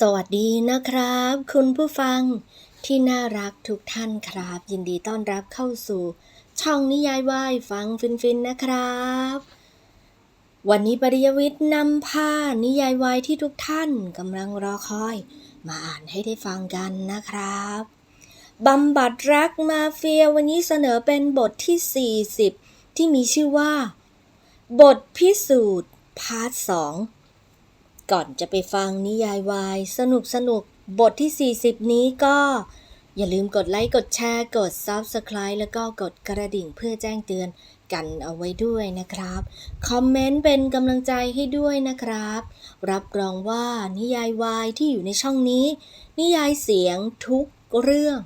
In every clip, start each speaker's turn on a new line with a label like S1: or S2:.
S1: สวัสดีนะครับ คุณผู้ฟังที่น่ารักทุกท่านครับ ยินดีต้อนรับเข้าสู่ ช่องนิยายวายฟังฟินๆนะครับ วันนี้ปริยวิทย์นำพานิยายวายที่ทุกท่านกำลังรอคอย มาอ่านให้ได้ฟังกันนะครับบำบัดรักมาเฟียวันนี้เสนอเป็นบทที่ 40 ที่มีชื่อว่า บทพิสูจน์พาร์ทสอง ก่อนจะไปฟังนิยายวาย สนุกสนุกบทที่ 40 นี้ก็ อย่าลืมกดไลค์ กดแชร์ กด Subscribe แล้วก็กดกระดิ่งเพื่อแจ้งเตือนกันเอาไว้ด้วยนะครับ คอมเมนต์เป็นกำลังใจให้ด้วยนะครับ รับรองว่านิยายวายที่อยู่ในช่องนี้ นิยายเสียงทุกเรื่อง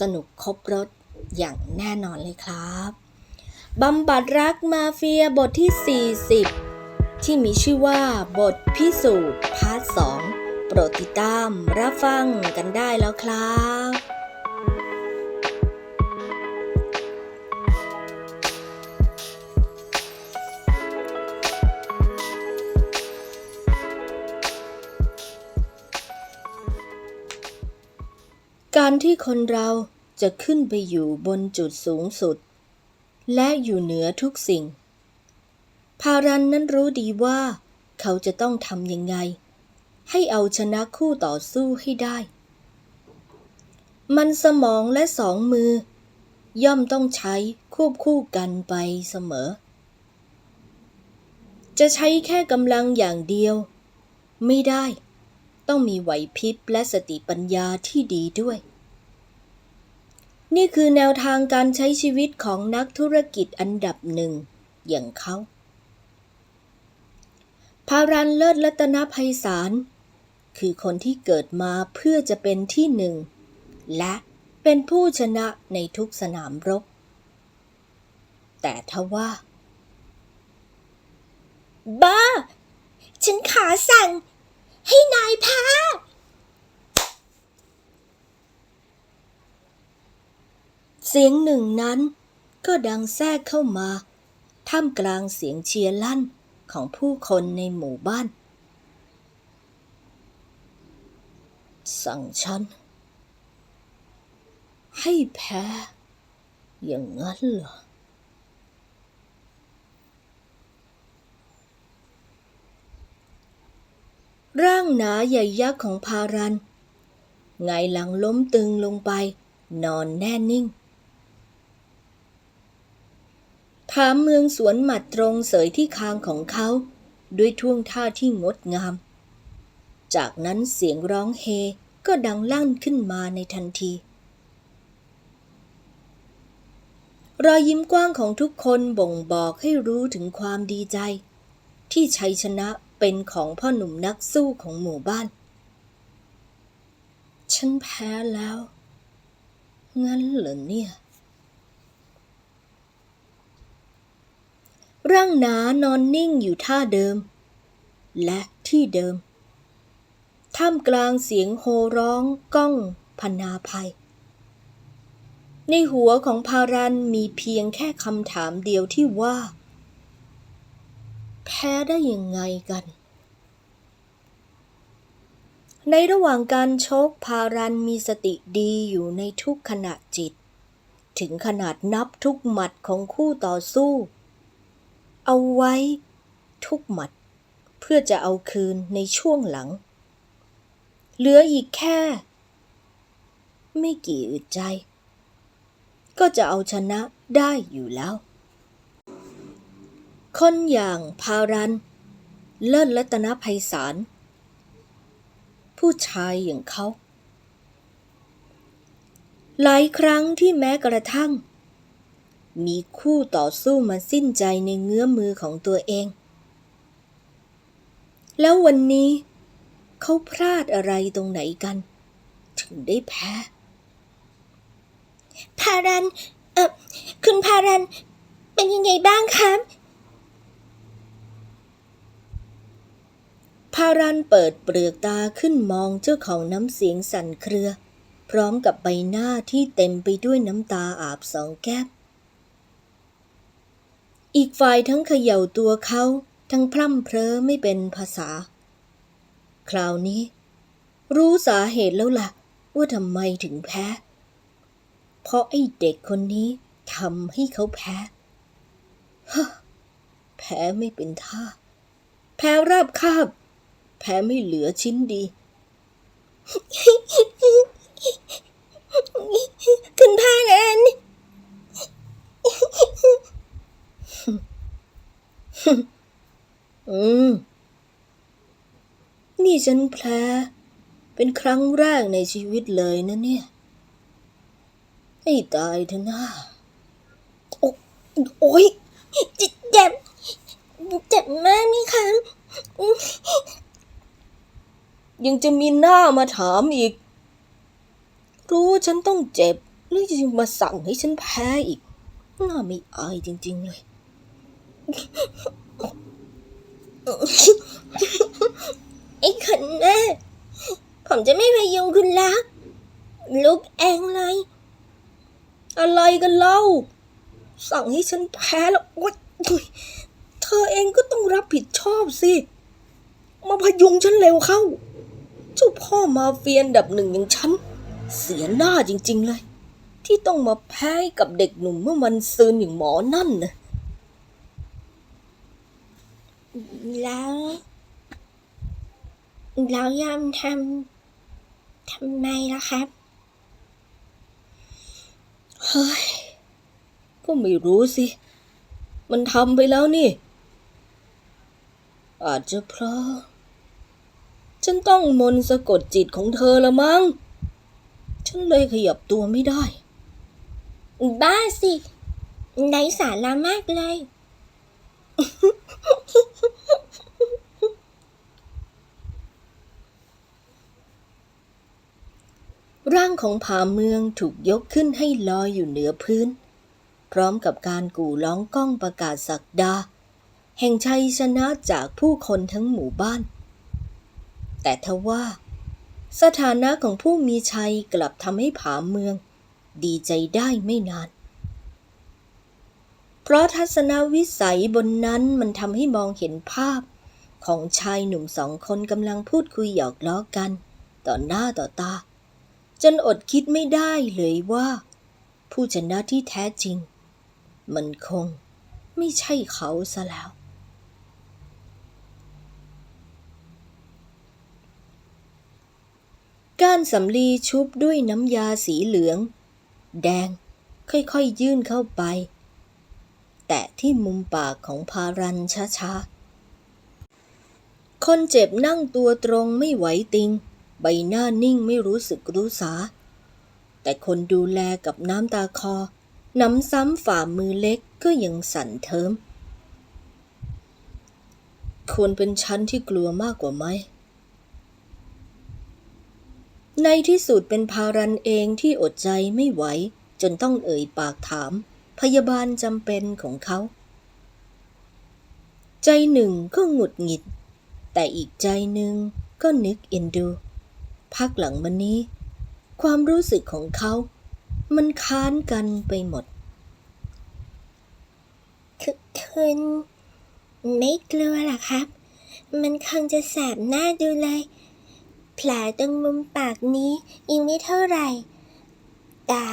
S1: สนุกครบรถอย่างแน่นอนเลยครับบำบัดรักมาเฟียบทที่ 40 ที่มีชื่อว่าบทพิสูจน์พาร์ทสองโปรดติดตามรับฟังกันได้แล้วครับการที่คนเราจะขึ้นไปอยู่บนจุดสูงสุด และอยู่เหนือทุกสิ่ง พารันนั้นรู้ดีว่า เขาจะต้องทำยังไง ให้เอาชนะคู่ต่อสู้ให้ได้ มันสมองและสองมือ ย่อมต้องใช้ควบคู่กันไปเสมอ จะใช้แค่กำลังอย่างเดียว ไม่ได้ ต้องมีไหวพริบและสติปัญญาที่ดีด้วยนี่คือแนวทางการใช้ชีวิตของนักธุรกิจอันดับหนึ่งอย่างเขาารันเลิศรัตนภัยสาร คือคนที่เกิดมาเพื่อจะเป็นที่หนึ่ง และเป็นผู้ชนะในทุกสนามรบ แต่ทว่า บ้า ฉันขาสั่ง ให้นายแพ้เสียงหนึ่งนั้นก็ดังแทรกเข้ามา ท่ามกลางเสียงเชียร์ลั่น ของผู้คนในหมู่บ้าน สั่งฉัน ให้แพ้ อย่างนั้นเหรอ ร่างหนาใหญ่ยักษ์ของพารันไงหลังล้มตึงลงไป นอนแน่นิ่ง ถามเมืองสวนหมัดตรงเสยที่คางของเขา ด้วยท่วงท่าที่งดงาม จากนั้นเสียงร้องเฮก็ดังลั่นขึ้นมาในทันที รอยยิ้มกว้างของทุกคนบ่งบอกให้รู้ถึงความดีใจ ที่ชัยชนะเป็นของพ่อหนุ่มนักสู้ของหมู่บ้าน ฉันแพ้แล้ว งั้นเหรอเนี่ย ร่างหนานอนนิ่งอยู่ท่าเดิม และที่เดิม ท่ามกลางเสียงโห่ร้องก้องพนาภัย ในหัวของพารันมีเพียงแค่คำถามเดียวที่ว่า แพ้ได้ยังไงกัน ในระหว่างการชกพารันมีสติดีอยู่ในทุกขณะจิต ถึงขนาดนับทุกหมัดของคู่ต่อสู้ เอาไว้ทุกหมัด เพื่อจะเอาคืนในช่วงหลัง เหลืออีกแค่ ไม่กี่อึดใจ ก็จะเอาชนะได้อยู่แล้ว คนอย่างพารัน เลิศรัตนภัยสาร ผู้ชายอย่างเขา หลายครั้งที่แม้กระทั่ง มีคู่ต่อสู้มาสิ้นใจในเงื้อมือของตัวเอง แล้ววันนี้ เขาพลาดอะไรตรงไหนกัน ถึงได้แพ้ พารัน เออคุณพารัน เป็นยังไงบ้างครับพารันเปิดเปลือกตาขึ้นมองเจ้าของน้ำเสียงสั่นเครือ พร้อมกับใบหน้าที่เต็มไปด้วยน้ำตาอาบสองแก้ม อีกฝ่ายทั้งเขย่าตัวเขา ทั้งพร่ำเพร้อไม่เป็นภาษา คราวนี้ รู้สาเหตุแล้วล่ะ ว่าทำไมถึงแพ้ เพราะไอ้เด็กคนนี้ทำให้เขาแพ้ฮะแพ้ไม่เป็นท่า แพ้ราบคาบ แพ้ไม่เหลือชิ้นดีคุณพานัน อืม นี่ฉันแพ้เป็นครั้งแรกในชีวิตเลยนะเนี่ย ให้ตายเถอะนะโอโอ้ยจ็บเจ็บเจ็บมากนี่คะยังจะมีหน้ามาถามอีก รู้ฉันต้องเจ็บแล้วยังมาสั่งให้ฉันแพ้อีก น่าไม่อายจริง ๆ เลย ไอ้คนแม่ผมจะไม่พยุงคุณแล้ว ลุกเองเลย อะไรกันเล่า สั่งให้ฉันแพ้แล้วโอ๊ยเธอเองก็ต้องรับผิดชอบสิ มาพยุงฉันเร็วเข้า เจ้าพ่อมาเฟียนดับหนึ่งอย่างฉัน เสียหน้าจริง ๆ เลย ที่ต้องมาแพ้กับเด็กหนุ่มเมื่อวันซืนอย่างหมอนั่นนะ แล้วแล้วยามทำทำไมล่ะครับเฮ้ยก็ไม่รู้สิ มันทำไปแล้วนี่ อาจจะเพราะ ฉันต้องมนสะกดจิตของเธอละมั้ง ฉันเลยขยับตัวไม่ได้ บ้าสิไร้สาระมากเลย ร่างของผาเมืองถูกยกขึ้นให้ลอยอยู่เหนือพื้น พร้อมกับการกู่ร้องก้องประกาศสักดา แห่งชัยชนะจากผู้คนทั้งหมู่บ้าน แต่ทว่า สถานะของผู้มีชัยกลับทำให้ผาเมือง ดีใจได้ไม่นาน เพราะทัศนวิสัยบนนั้นมันทำให้มองเห็นภาพ ของชายหนุ่มสองคนกำลังพูดคุยหยอกล้อกัน ต่อหน้าต่อตา จนอดคิดไม่ได้เลยว่า ผู้ชนะที่แท้จริง มันคงไม่ใช่เขาซะแล้วก้านสำลีชุบด้วยน้ำยาสีเหลือง แดงค่อยๆยื่นเข้าไป แตะที่มุมปากของพารันช้าๆ คนเจ็บนั่งตัวตรงไม่ไหวติง ใบหน้านิ่งไม่รู้สึกรู้สา แต่คนดูแลกับน้ำตาคอ น้ำซ้ำฝ่ามือเล็กก็ยังสั่นเทิมควรเป็นฉันที่กลัวมากกว่าไหม ในที่สุดเป็นพารันเองที่อดใจไม่ไหว จนต้องเอ่ยปากถาม พยาบาลจำเป็นของเขา ใจหนึ่งก็หงุดหงิด แต่อีกใจหนึ่งก็นึกเอ็นดู พักหลังมานี้ ความรู้สึกของเขา มันค้านกันไปหมด
S2: คุณไม่กลัวหรอครับ มันคงจะแสบหน้าดูเลย แผลตรงมุมปากนี้ยังไม่เท่าไหร่ แต่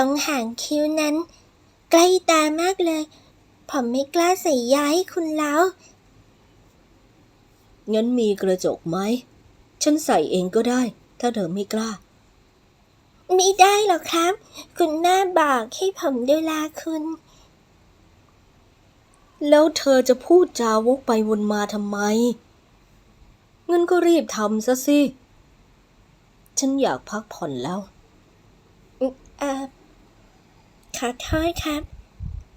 S2: ตรงหางคิ้วนั้น ใกล้ตามากเลย ผมไม่กล้าใส่ยาให้คุณแล้ว
S1: งั้นมีกระจกไหม ฉันใส่เองก็ได้ ถ้าเธอไม่กล้า
S2: ไม่ได้หรอกครับ คุณแม่บอกให้ผมดูแลคุณ
S1: แล้วเธอจะพูดจาวกไปวนมาทำไม เงินก็รีบทำซะสิ ฉันอยากพักผ่อนแล้ว
S2: เอ่อ ขอโทษครับ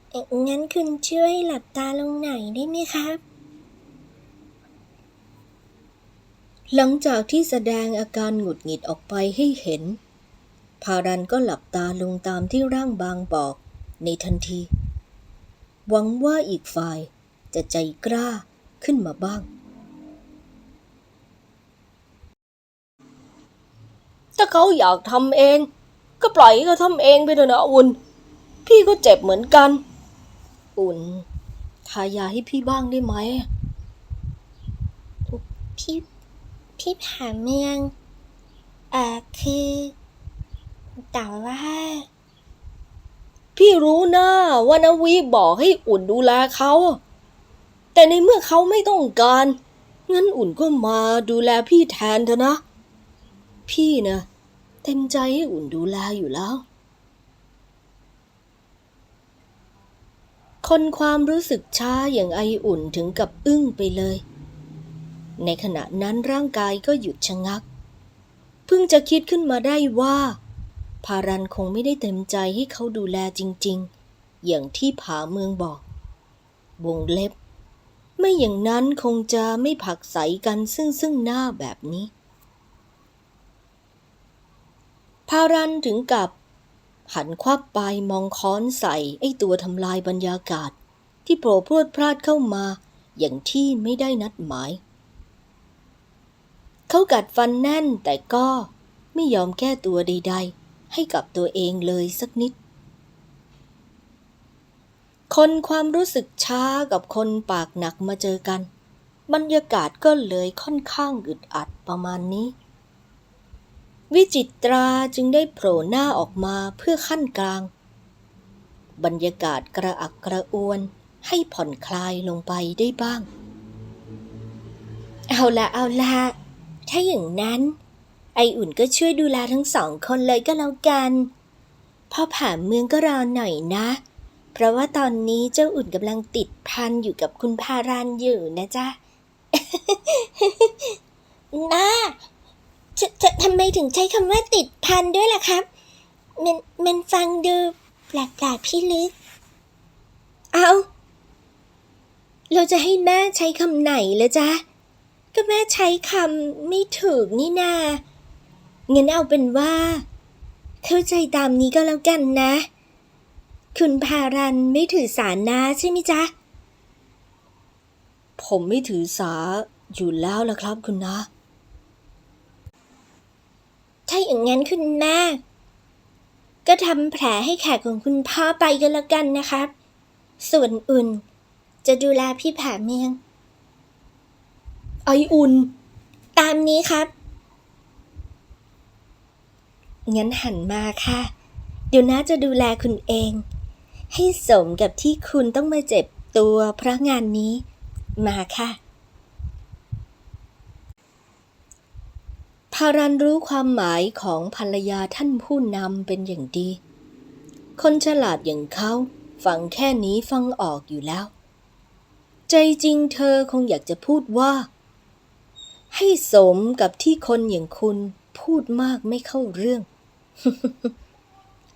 S2: เอ่องั้นคุณช่วยหลับตาลงหน่อยได้ไหมครับ
S1: หลังจากที่แสดงอาการหงุดหงิดออกไปให้เห็น พารันก็หลับตาลงตามที่ร่างบางบอก ในทันที หวังว่าอีกฝ่ายจะใจกล้าขึ้นมาบ้าง ถ้าเขาอยากทำเอง ก็ปล่อยเขาทำเองไปเถอะนะอุ่น พี่ก็เจ็บเหมือนกัน อุ่นทายาให้พี่บ้างได้ไหม
S2: พี่พที่ผาเมืองเอ่อคือ แต่ว่า
S1: พี่รู้นะว่านาวีบอกให้อุ่นดูแลเขา แต่ในเมื่อเขาไม่ต้องการ งั้นอุ่นก็มาดูแลพี่แทนเถอะนะ พี่นะเต็มใจให้อุ่นดูแลอยู่แล้ว นความรู้สึกช้าอย่างไออุ่นถึงกับอึ้งไปเลย ในขณะนั้นร่างกายก็หยุดชะงัก เพิ่งจะคิดขึ้นมาได้ว่า พารันคงไม่ได้เต็มใจให้เขาดูแลจริง ๆ อย่างที่ผาเมืองบอก วงเล็บ ไม่อย่างนั้นคงจะไม่ผักใสกันซึ่งซึ่งหน้าแบบนี้พารันถึงกับ หันควับไปมองค้อนใส่ไอ้ตัวทำลายบรรยากาศ ที่โผล่พรวดพลาดเข้ามา อย่างที่ไม่ได้นัดหมาย เขากัดฟันแน่นแต่ก็ไม่ยอมแก้ตัวใด ๆ ให้กับตัวเองเลยสักนิด คนความรู้สึกช้ากับคนปากหนักมาเจอกัน บรรยากาศก็เลยค่อนข้างอึดอัดประมาณนี้ วิจิตราจึงได้โผล่หน้าออกมาเพื่อขั้นกลาง บรรยากาศกระอักกระอ่วนให้ผ่อนคลายลงไปได้บ้าง
S2: เอาละเอาละถ้าอย่างนั้น ไออุ่นก็ช่วยดูแลทั้งสองคนเลยก็แล้วกันพ่อผ่าเมืองก็รอหน่อยนะ เพราะว่าตอนนี้เจ้าอุ่นกำลังติดพันอยู่กับคุณพารานอยู่นะจ๊ะน้าจะจะ ทำไมถึงใช้คำว่าติดพันด้วยล่ะครับ มันมันฟังดูแปลกๆพี่ลึก เอา เราจะให้แม่ใช้คำไหนลยจ๊ะ ก็แม่ใช้คำไม่ถูกนี่นางั้นเอาเป็นว่า เข้าใจตามนี้ก็แล้วกันนะ คุณพารันไม่ถือสานาใช่ไหมจ๊ะ
S1: ผมไม่ถือสาอยู่แล้วล่ะครับคุณนะ
S2: ถ้าอย่างนั้นคุณแม่ ก็ทำแผลให้แขกของคุณพ่อไปก็แล้วกันนะครับ ส่วนอุ่น จะดูแลพี่ผาเมียง
S1: ไออุ่น
S2: ตามนี้ครับ งั้นหันมาค่ะ เดี๋ยวน้าจะดูแลคุณเอง ให้สมกับที่คุณต้องมาเจ็บตัวเพราะงานนี้ มาค่ะ
S1: พารันรู้ความหมายของภรรยาท่านผู้นำเป็นอย่างดี คนฉลาดอย่างเขาฟังแค่นี้ฟังออกอยู่แล้ว ใจจริงเธอคงอยากจะพูดว่า ให้สมกับที่คนอย่างคุณพูดมากไม่เข้าเรื่อง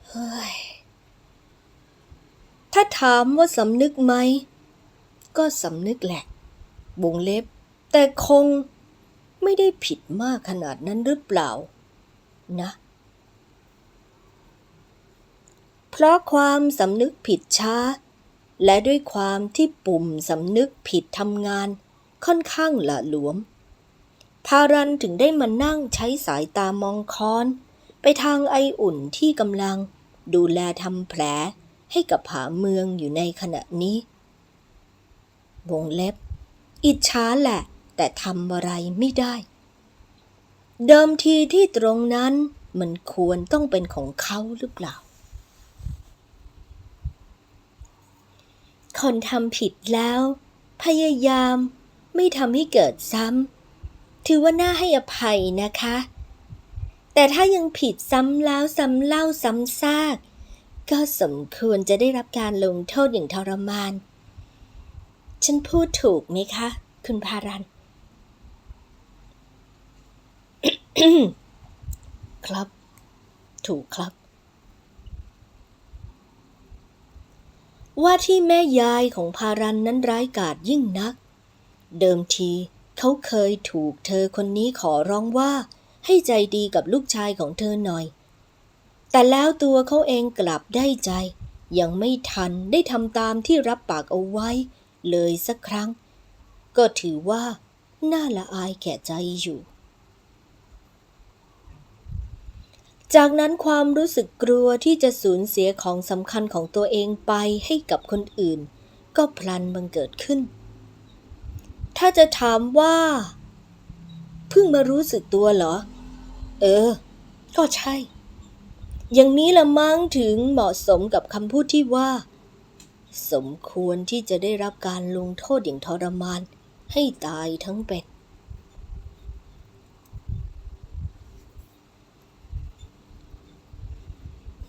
S1: เฮ้ย ถ้าถามว่าสำนึกไหม ก็สำนึกแหละวงเล็บ แต่คง ไม่ได้ผิดมากขนาดนั้นหรือเปล่า นะ เพราะความสำนึกผิดช้า และด้วยความที่ปุ่มสำนึกผิดทำงาน ค่อนข้างหละหลวม พารันถึงได้มานั่งใช้สายตามองค้อน ไปทางไออุ่นที่กำลังดูแลทำแผลให้กับผาเมืองอยู่ในขณะนี้ วงเล็บ อิจฉาแหละ แต่ทำอะไรไม่ได้ เดิมทีที่ตรงนั้นมันควรต้องเป็นของเขาหรือเปล่า
S2: คนทำผิดแล้ว พยายามไม่ทำให้เกิดซ้ำ ถือว่าน่าให้อภัยนะคะ แต่ถ้ายังผิดซ้ำแล้วซ้ำเล่าซ้ำซากก็สมควรจะได้รับการลงโทษอย่างทรมาน ฉันพูดถูกไหมคะ คุณพารัน
S1: ครับ ถูกครับ ว่าที่แม่ยายของพารันนั้นร้ายกาจยิ่งนัก เดิมทีเขาเคยถูกเธอคนนี้ขอร้องว่า ให้ใจดีกับลูกชายของเธอหน่อย แต่แล้วตัวเขาเองกลับได้ใจ ยังไม่ทันได้ทำตามที่รับปากเอาไว้ เลยสักครั้ง ก็ถือว่า น่าละอายแก่ใจอยู่ จากนั้นความรู้สึกกลัวที่จะสูญเสียของสำคัญของตัวเองไปให้กับคนอื่น ก็พลันบังเกิดขึ้น ถ้าจะถามว่า เพิ่งมารู้สึกตัวเหรอ เออ ก็ใช่ อย่างนี้ละมั้งถึงเหมาะสมกับคำพูดที่ว่า สมควรที่จะได้รับการลงโทษอย่างทรมาน ให้ตายทั้งเป็น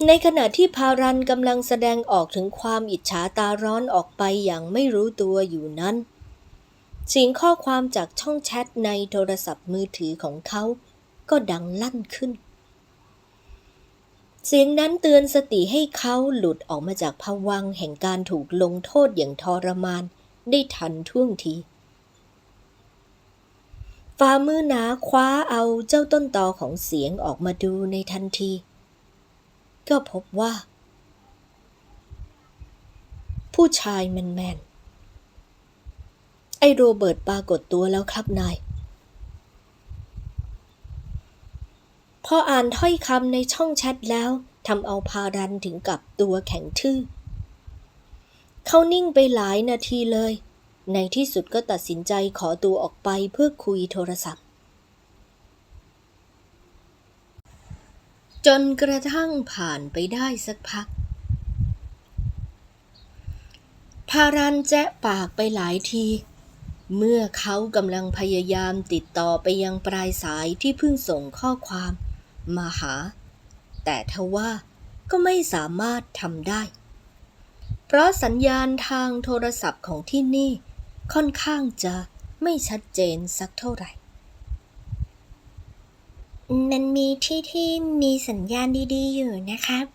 S1: ในขณะที่พารันกำลังแสดงออกถึงความอิจฉาตาร้อนออกไปอย่างไม่รู้ตัวอยู่นั้นเสียงข้อความจากช่องแชทในโทรศัพท์มือถือของเขา ก็ดังลั่นขึ้น เสียงนั้นเตือนสติให้เขาหลุดออกมาจากภวังแห่งการถูกลงโทษอย่างทรมานได้ทันท่วงทีฝ่ามือหนาคว้าเอาเจ้าต้นตอของเสียงออกมาดูในทันที ก็พบว่า ผู้ชายแมนๆไอโรเบิร์ตปรากฏตัวแล้วครับนาย พออ่านถ้อยคำในช่องแชทแล้วทำเอาพารันถึงกับตัวแข็งทื่อ เขานิ่งไปหลายนาทีเลย ในที่สุดก็ตัดสินใจขอตัวออกไปเพื่อคุยโทรศัพท์ จนกระทั่งผ่านไปได้สักพัก พารันแจ๊ะปากไปหลายที เมื่อเขากำลังพยายามติดต่อไปยังปลายสายที่เพิ่งส่งข้อความ มาหา แต่ทว่าก็ไม่สามารถทำได้ เพราะสัญญาณทางโทรศัพท์ของที่นี่ค่อนข้างจะไม่ชัดเจนสักเท่าไหร่
S2: มันมีที่ที่มีสัญญาณดีๆอยู่นะครับ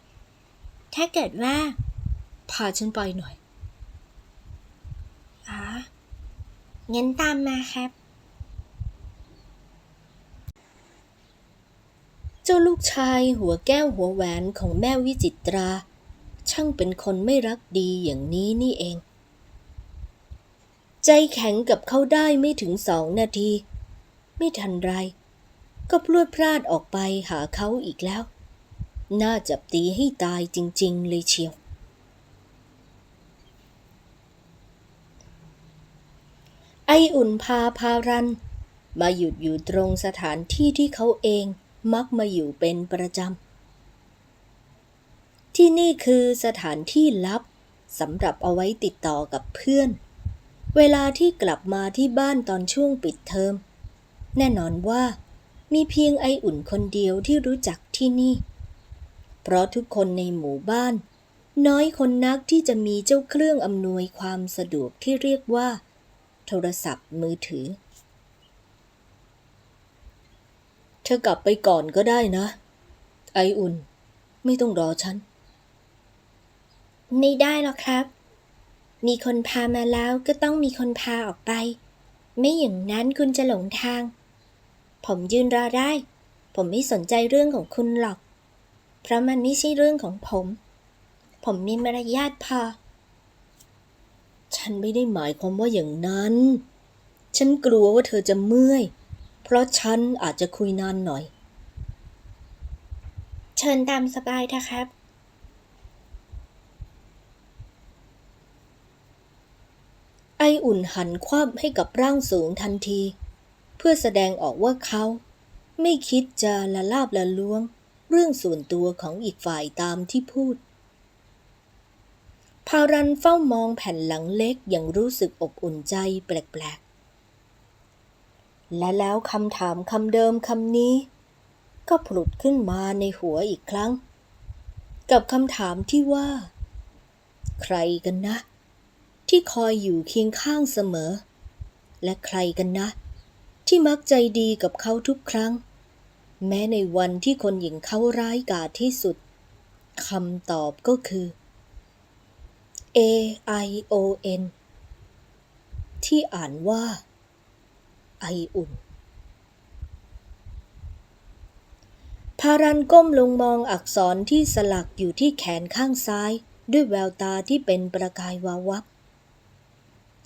S2: ถ้าเกิดว่า
S1: พาฉันไปหน่อย
S2: อ๋องั้นตามมาครับ
S1: เจ้าลูกชายหัวแก้วหัวแหวนของแม่วิจิตรา ช่างเป็นคนไม่รักดีอย่างนี้นี่เอง ใจแข็งกับเขาได้ไม่ถึงสองนาที ไม่ทันไร ก็พลวดพลาดออกไปหาเขาอีกแล้ว น่าจับตีให้ตายจริง ๆ เลยเชียว ไออุ่นพาพารัน มาหยุดอยู่ตรงสถานที่ที่เขาเองมักมาอยู่เป็นประจำ ที่นี่คือสถานที่ลับสำหรับเอาไว้ติดต่อกับเพื่อน เวลาที่กลับมาที่บ้านตอนช่วงปิดเทอม แน่นอนว่า มีเพียงไออุ่นคนเดียวที่รู้จักที่นี่ เพราะทุกคนในหมู่บ้าน น้อยคนนักที่จะมีเจ้าเครื่องอำนวยความสะดวกที่เรียกว่า โทรศัพท์มือถือ เธอกลับไปก่อนก็ได้นะ ไออุ่น ไม่ต้องรอฉัน
S2: ไม่ได้หรอกครับ มีคนพามาแล้วก็ต้องมีคนพาออกไป ไม่อย่างนั้นคุณจะหลงทาง ผมยืนรอได้ ผมไม่สนใจเรื่องของคุณหรอก เพราะมันไม่ใช่เรื่องของผม ผมมีมารยาทพอ
S1: ฉันไม่ได้หมายความว่าอย่างนั้น ฉันกลัวว่าเธอจะเมื่อย เพราะฉันอาจจะคุยนานหน่อย
S2: เชิญตามสบายเถอะครับ
S1: ไออุ่นหันคว่ำให้กับร่างสูงทันที เพื่อแสดงออกว่าเขา ไม่คิดจะละลาบละล้วง เรื่องส่วนตัวของอีกฝ่ายตามที่พูด พารันเฝ้ามองแผ่นหลังเล็กอย่างรู้สึกอบอุ่นใจแปลกๆ และแล้วคำถามคำเดิมคำนี้ ก็ผลุดขึ้นมาในหัวอีกครั้ง กับคำถามที่ว่า ใครกันนะ ที่คอยอยู่เคียงข้างเสมอและใครกันนะ ที่มักใจดีกับเขาทุกครั้ง แม้ในวันที่คนอย่างเขาร้ายกาจที่สุดคำตอบก็คือ A I O N ที่อ่านว่า ไออุ่น พารันก้มลงมองอักษรที่สลักอยู่ที่แขนข้างซ้าย ด้วยแววตาที่เป็นประกายวาววับ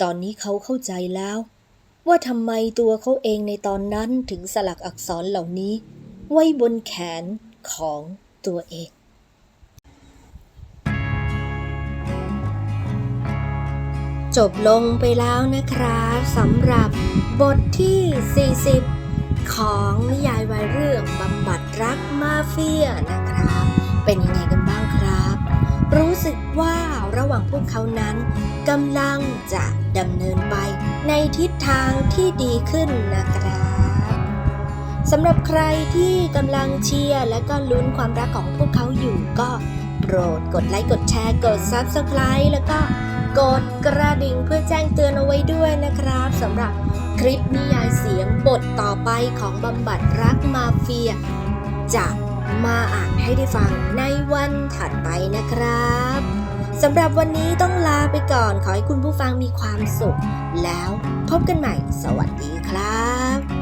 S1: ตอนนี้เขาเข้าใจแล้ว ว่าทำไมตัวเขาเองในตอนนั้นถึงสลักอักษรเหล่านี้ ไว้บนแขนของตัวเองจบลงไปแล้วนะครับสำหรับบทที่ 40 ของนิยายวายเรื่องบำบัดรักมาเฟียนะครับ เป็นยังไงกันบ้างครับ รู้สึกว่าระหว่างพวกเขานั้นกำลังจะดำเนินไป ทิศทางที่ดีขึ้นนะครับสำหรับใครที่กำลังเชียร์และก็ลุ้นความรักของพวกเขาอยู่ก็โปรดกดไลค์กดแชร์กด Subscribe แล้วก็กดกระดิ่งเพื่อแจ้งเตือนเอาไว้ด้วยนะครับสำหรับคลิปนิยายเสียงบทต่อไปของบำบัดรักมาเฟีย จะมาอ่านให้ได้ฟังในวันถัดไปนะครับ สำหรับวันนี้ต้องลาไปก่อน ขอให้คุณผู้ฟังมีความสุข แล้วพบกันใหม่ สวัสดีครับ